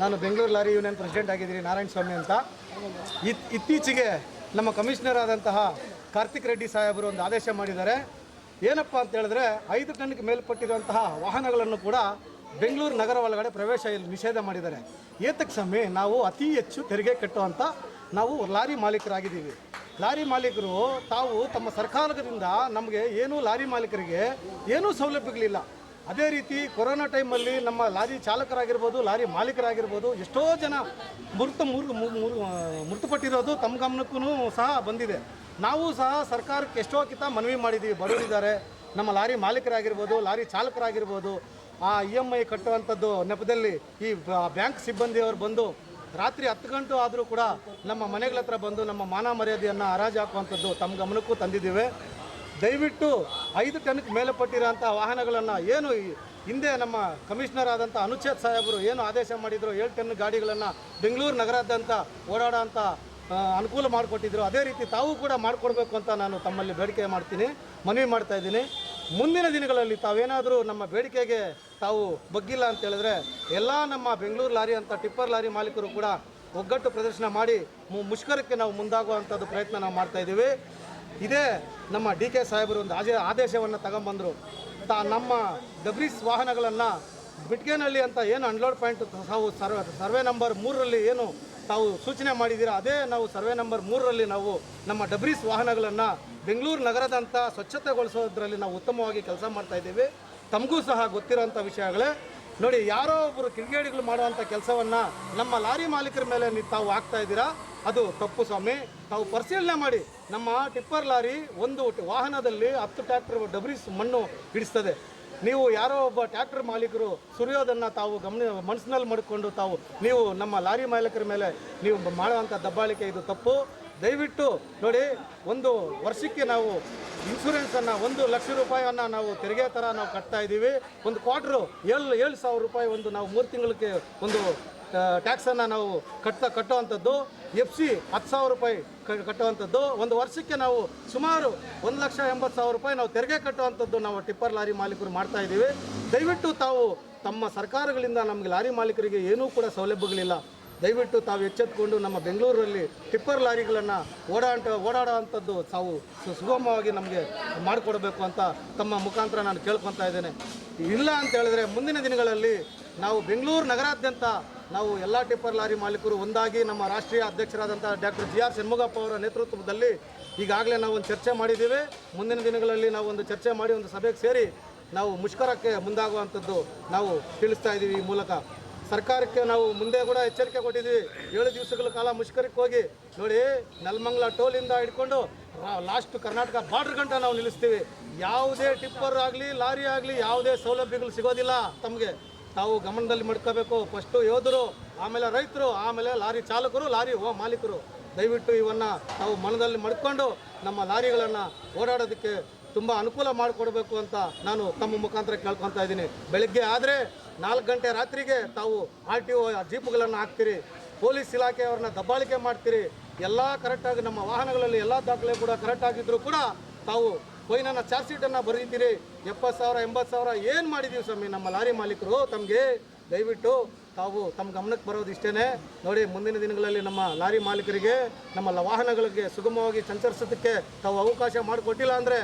ನಾನು Bengaluru lorry union president ಆಗಿದ್ದೀನಿ, ನಾರಾಯಣ ಸ್ವಾಮಿ ಅಂತ. ಇತ್ ಇತ್ತೀಚೆಗೆ ನಮ್ಮ ಕಮಿಷನರ್ ಆದಂತಹ ಕಾರ್ತಿಕ್ ರೆಡ್ಡಿ ಸಾಹೇಬರು ಒಂದು ಆದೇಶ ಮಾಡಿದ್ದಾರೆ. ಏನಪ್ಪ ಅಂತ ಹೇಳಿದ್ರೆ ಐದು ಟನ್ಗೆ ಮೇಲ್ಪಟ್ಟಿರುವಂತಹ ವಾಹನಗಳನ್ನು ಕೂಡ ಬೆಂಗಳೂರು ನಗರ ಒಳಗಡೆ ಪ್ರವೇಶ ಇಲ್ಲಿ ನಿಷೇಧ ಮಾಡಿದ್ದಾರೆ. ಏತಕ್ಕೆ ಸ್ವಾಮಿ, ನಾವು ಅತಿ ಹೆಚ್ಚು ತೆರಿಗೆ ಕಟ್ಟುವಂಥ ನಾವು ಲಾರಿ ಮಾಲೀಕರಾಗಿದ್ದೀವಿ. ಲಾರಿ ಮಾಲೀಕರು ತಾವು ತಮ್ಮ ಸರ್ಕಾರದಿಂದ ನಮಗೆ ಏನೂ ಲಾರಿ ಮಾಲೀಕರಿಗೆ ಏನೂ ಸೌಲಭ್ಯಗಳಿಲ್ಲ. ಅದೇ ರೀತಿ ಕೊರೋನಾ ಟೈಮಲ್ಲಿ ನಮ್ಮ ಲಾರಿ ಚಾಲಕರಾಗಿರ್ಬೋದು, ಲಾರಿ ಮಾಲೀಕರಾಗಿರ್ಬೋದು, ಎಷ್ಟೋ ಜನ ಮೃತ ಮೃತಪಟ್ಟಿರೋದು ತಮ್ಮ ಗಮನಕ್ಕೂ ಸಹ ಬಂದಿದೆ. ನಾವು ಸಹ ಸರ್ಕಾರಕ್ಕೆ ಎಷ್ಟೋ ಕಿತ ಮನವಿ ಮಾಡಿದ್ದೀವಿ ಬಡವರಿದ್ದಾರೆ ನಮ್ಮ ಲಾರಿ ಮಾಲೀಕರಾಗಿರ್ಬೋದು, ಲಾರಿ ಚಾಲಕರಾಗಿರ್ಬೋದು, ಆ ಇ ಎಂ ಐ ಕಟ್ಟುವಂಥದ್ದು ನೆಪದಲ್ಲಿ ಈ ಬ್ಯಾಂಕ್ ಸಿಬ್ಬಂದಿಯವರು ಬಂದು ರಾತ್ರಿ ಹತ್ತು ಗಂಟೆ ಆದರೂ ಕೂಡ ನಮ್ಮ ಮನೆಗಳ ಹತ್ರ ಬಂದು ನಮ್ಮ ಮಾನ ಮರ್ಯಾದೆಯನ್ನು ಹರಾಜು ಹಾಕುವಂಥದ್ದು ತಮ್ಮ ಗಮನಕ್ಕೂ ತಂದಿದ್ದೀವಿ. ದಯವಿಟ್ಟು ಐದು ಟನ್ಗೆ ಮೇಲೆ ಪಟ್ಟಿರೋಂಥ ವಾಹನಗಳನ್ನು ಏನು ಹಿಂದೆ ನಮ್ಮ ಕಮಿಷನರ್ ಆದಂಥ ಅನುಚ್ಛೇದ್ ಸಾಹೇಬರು ಏನು ಆದೇಶ ಮಾಡಿದ್ರು ಏಳು ಟನ್ ಗಾಡಿಗಳನ್ನು ಬೆಂಗಳೂರು ನಗರಾದ್ಯಂತ ಓಡಾಡೋ ಅಂಥ ಅನುಕೂಲ ಮಾಡಿಕೊಟ್ಟಿದ್ರು. ಅದೇ ರೀತಿ ತಾವು ಕೂಡ ಮಾಡಿಕೊಡ್ಬೇಕು ಅಂತ ನಾನು ತಮ್ಮಲ್ಲಿ ಬೇಡಿಕೆ ಮಾಡ್ತೀನಿ, ಮನವಿ ಮಾಡ್ತಾ ಇದ್ದೀನಿ. ಮುಂದಿನ ದಿನಗಳಲ್ಲಿ ತಾವೇನಾದರೂ ನಮ್ಮ ಬೇಡಿಕೆಗೆ ತಾವು ಬಗ್ಗಿಲ್ಲ ಅಂತ ಹೇಳಿದ್ರೆ ಎಲ್ಲ ನಮ್ಮ ಬೆಂಗಳೂರು ಲಾರಿ ಅಂತ ಟಿಪ್ಪರ್ ಲಾರಿ ಮಾಲೀಕರು ಕೂಡ ಒಗ್ಗಟ್ಟು ಪ್ರದರ್ಶನ ಮಾಡಿ ಮುಷ್ಕರಕ್ಕೆ ನಾವು ಮುಂದಾಗುವಂಥದ್ದು ಪ್ರಯತ್ನ ನಾವು ಮಾಡ್ತಾ ಇದ್ದೀವಿ. ಇದೇ ನಮ್ಮ ಡಿ ಕೆ ಸಾಹೇಬರು ಒಂದು ಆಜೆ ಆದೇಶವನ್ನು ತಗೊಂಬಂದರು. ತಾ ನಮ್ಮ ಡಬ್ರಿಸ್ ವಾಹನಗಳನ್ನು ಬಿಟ್ಗೇನಹಳ್ಳಿ ಅಂತ ಏನು ಅನ್ಲೋಡ್ ಪಾಯಿಂಟ್ ತಾವು ಸರ್ವೆ ಸರ್ವೆ ನಂಬರ್ ಮೂರರಲ್ಲಿ ಏನು ತಾವು ಸೂಚನೆ ಮಾಡಿದ್ದೀರಾ, ಅದೇ ನಾವು ಸರ್ವೆ ನಂಬರ್ ಮೂರರಲ್ಲಿ ನಾವು ನಮ್ಮ ಡಬ್ರೀಸ್ ವಾಹನಗಳನ್ನು ಬೆಂಗಳೂರು ನಗರದಂಥ ಸ್ವಚ್ಛತೆಗೊಳಿಸೋದ್ರಲ್ಲಿ ನಾವು ಉತ್ತಮವಾಗಿ ಕೆಲಸ ಮಾಡ್ತಾ ಇದ್ದೀವಿ. ತಮಗೂ ಸಹ ಗೊತ್ತಿರೋಂಥ ವಿಷಯಗಳೇ. ನೋಡಿ, ಯಾರೋ ಒಬ್ಬರು ಕಿಡಿಗೇಡಿಗಳು ಮಾಡುವಂಥ ಕೆಲಸವನ್ನು ನಮ್ಮ ಲಾರಿ ಮಾಲೀಕರ ಮೇಲೆ ನೀವು ತಾವು ಹಾಕ್ತಾ ಇದ್ದೀರಾ ಅದು ತಪ್ಪು ಸ್ವಾಮಿ. ತಾವು ಪರಿಶೀಲನೆ ಮಾಡಿ. ನಮ್ಮ ಟಿಪ್ಪರ್ ಲಾರಿ ಒಂದು ವಾಹನದಲ್ಲಿ ಹತ್ತು ಟ್ರ್ಯಾಕ್ಟರ್ ಡಬ್ರಿಸ್ ಮಣ್ಣು ಹಿಡಿಸ್ತದೆ. ನೀವು ಯಾರೋ ಒಬ್ಬ ಟ್ರ್ಯಾಕ್ಟರ್ ಮಾಲೀಕರು ಸುರಿಯೋದನ್ನು ತಾವು ಗಮನ ಮನಸ್ಸಿನಲ್ಲಿ ಮಾಡಿಕೊಂಡು ತಾವು ನೀವು ನಮ್ಮ ಲಾರಿ ಮಾಲೀಕರ ಮೇಲೆ ನೀವು ಮಾಡುವಂಥ ದಬ್ಬಾಳಿಕೆ ಇದು ತಪ್ಪು. ದಯವಿಟ್ಟು ನೋಡಿ, ಒಂದು ವರ್ಷಕ್ಕೆ ನಾವು ಇನ್ಶೂರೆನ್ಸನ್ನು ಒಂದು ಲಕ್ಷ ರೂಪಾಯಿಯನ್ನು ನಾವು ತೆರಿಗೆ ಥರ ನಾವು ಕಟ್ತಾ ಇದ್ದೀವಿ. ಒಂದು ಕ್ವಾರ್ಟ್ರು ಏಳು ಏಳು ಸಾವಿರ ರೂಪಾಯಿ ಒಂದು ನಾವು ಮೂರು ತಿಂಗಳಿಗೆ ಒಂದು ಟ್ಯಾಕ್ಸನ್ನು ನಾವು ಕಟ್ತಾ ಕಟ್ಟುವಂಥದ್ದು ಎಫ್ ಸಿ ಹತ್ತು ಸಾವಿರ ರೂಪಾಯಿ ಕಟ್ಟುವಂಥದ್ದು, ಒಂದು ವರ್ಷಕ್ಕೆ ನಾವು ಸುಮಾರು ಒಂದು ಲಕ್ಷ ಎಂಬತ್ತು ಸಾವಿರ ರೂಪಾಯಿ ನಾವು ತೆರಿಗೆ ಕಟ್ಟುವಂಥದ್ದು ನಾವು ಟಿಪ್ಪರ್ ಲಾರಿ ಮಾಲೀಕರು ಮಾಡ್ತಾ ಇದ್ದೀವಿ. ದಯವಿಟ್ಟು ತಾವು ತಮ್ಮ ಸರ್ಕಾರಗಳಿಂದ ನಮಗೆ ಲಾರಿ ಮಾಲೀಕರಿಗೆ ಏನೂ ಕೂಡ ಸೌಲಭ್ಯಗಳಿಲ್ಲ. ದಯವಿಟ್ಟು ತಾವು ಎಚ್ಚೆತ್ಕೊಂಡು ನಮ್ಮ ಬೆಂಗಳೂರಲ್ಲಿ ಟಿಪ್ಪರ್ ಲಾರಿಗಳನ್ನು ಓಡಾಟ, ಓಡಾಡೋವಂಥದ್ದು ತಾವು ಸುಗಮವಾಗಿ ನಮಗೆ ಮಾಡಿಕೊಡಬೇಕು ಅಂತ ತಮ್ಮ ಮುಖಾಂತರ ನಾನು ಕೇಳ್ಕೊತಾ ಇದ್ದೇನೆ. ಇಲ್ಲ ಅಂತ ಹೇಳಿದ್ರೆ ಮುಂದಿನ ದಿನಗಳಲ್ಲಿ ನಾವು ಬೆಂಗಳೂರು ನಗರಾದ್ಯಂತ ನಾವು ಎಲ್ಲ ಟಿಪ್ಪರ್ ಲಾರಿ ಮಾಲೀಕರು ಒಂದಾಗಿ ನಮ್ಮ ರಾಷ್ಟ್ರೀಯ ಅಧ್ಯಕ್ಷರಾದಂಥ ಡಾಕ್ಟರ್ ಜಿ ಆರ್ ಷಣ್ಮುಗಪ್ಪ ಅವರ ನೇತೃತ್ವದಲ್ಲಿ ಈಗಾಗಲೇ ನಾವು ಒಂದು ಚರ್ಚೆ ಮಾಡಿದ್ದೀವಿ. ಮುಂದಿನ ದಿನಗಳಲ್ಲಿ ನಾವು ಒಂದು ಚರ್ಚೆ ಮಾಡಿ ಒಂದು ಸಭೆಗೆ ಸೇರಿ ನಾವು ಮುಷ್ಕರಕ್ಕೆ ಮುಂದಾಗುವಂಥದ್ದು ನಾವು ತಿಳಿಸ್ತಾ ಇದ್ದೀವಿ ಈ ಮೂಲಕ. ಸರ್ಕಾರಕ್ಕೆ ನಾವು ಮುಂದೆ ಕೂಡ ಎಚ್ಚರಿಕೆ ಕೊಟ್ಟಿದ್ದೀವಿ. ಏಳು ದಿವಸಗಳ ಕಾಲ ಮುಷ್ಕರಕ್ಕೆ ಹೋಗಿ ನೋಡಿ, ನೆಲಮಂಗ್ಲ ಟೋಲಿಂದ ಹಿಡ್ಕೊಂಡು ಲಾಸ್ಟ್ ಕರ್ನಾಟಕ ಬಾರ್ಡರ್ ಗಂಟ ನಾವು ನಿಲ್ಲಿಸ್ತೀವಿ. ಯಾವುದೇ ಟಿಪ್ಪರ್ ಆಗಲಿ, ಲಾರಿ ಆಗಲಿ, ಯಾವುದೇ ಸೌಲಭ್ಯಗಳು ಸಿಗೋದಿಲ್ಲ ತಮಗೆ. ತಾವು ಗಮನದಲ್ಲಿ ಮಡ್ಕೋಬೇಕು. ಫಸ್ಟು ಯೋಧರು, ಆಮೇಲೆ ರೈತರು, ಆಮೇಲೆ ಲಾರಿ ಚಾಲಕರು, ಲಾರಿ ಓ ಮಾಲೀಕರು. ದಯವಿಟ್ಟು ಇವನ್ನು ನಾವು ಮನದಲ್ಲಿ ಮಡ್ಕೊಂಡು ನಮ್ಮ ಲಾರಿಗಳನ್ನು ಓಡಾಡೋದಕ್ಕೆ ತುಂಬ ಅನುಕೂಲ ಮಾಡಿಕೊಡ್ಬೇಕು ಅಂತ ನಾನು ತಮ್ಮ ಮುಖಾಂತರ ಕೇಳ್ಕೊತಾ ಇದ್ದೀನಿ. ಬೆಳಗ್ಗೆ ಆದರೆ ನಾಲ್ಕು ಗಂಟೆ ರಾತ್ರಿಗೆ ತಾವು ಆರ್ ಟಿ ಒ ಜೀಪುಗಳನ್ನು ಹಾಕ್ತೀರಿ. ಪೊಲೀಸ್ ಇಲಾಖೆಯವ್ರನ್ನ ದಬ್ಬಾಳಿಕೆ ಮಾಡ್ತೀರಿ. ಎಲ್ಲ ಕರೆಕ್ಟಾಗಿ ನಮ್ಮ ವಾಹನಗಳಲ್ಲಿ ಎಲ್ಲ ದಾಖಲೆ ಕೂಡ ಕರೆಕ್ಟಾಗಿದ್ದರೂ ಕೂಡ ತಾವು ಫೈನನ್ನು ಚಾರ್ಜ್ ಶೀಟನ್ನು ಬರೀತೀರಿ. ಎಪ್ಪತ್ತು ಸಾವಿರ, ಎಂಬತ್ತು ಸಾವಿರ ಏನು ಮಾಡಿದ್ದೀವಿ ಸ್ವಾಮಿ? ನಮ್ಮ ಲಾರಿ ಮಾಲೀಕರು, ತಮಗೆ ದಯವಿಟ್ಟು ತಾವು ತಮ್ಮ ಗಮನಕ್ಕೆ ಬರೋದು ಇಷ್ಟೇ ನೋಡಿ, ಮುಂದಿನ ದಿನಗಳಲ್ಲಿ ನಮ್ಮ ಲಾರಿ ಮಾಲೀಕರಿಗೆ, ನಮ್ಮ ವಾಹನಗಳಿಗೆ ಸುಗಮವಾಗಿ ಸಂಚರಿಸೋದಕ್ಕೆ ತಾವು ಅವಕಾಶ ಮಾಡಿಕೊಟ್ಟಿಲ್ಲ ಅಂದರೆ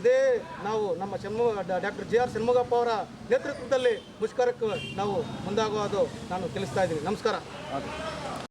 ಇದೇ ನಾವು ನಮ್ಮ Shanmuga doctor G R Shanmugappa ಅವರ ನೇತೃತ್ವದಲ್ಲಿ ಮುಷ್ಕರಕ್ಕೆ ನಾವು ಮುಂದಾಗುವುದು ನಾನು ತಿಳಿಸ್ತಾ ಇದ್ದೀನಿ. ನಮಸ್ಕಾರ.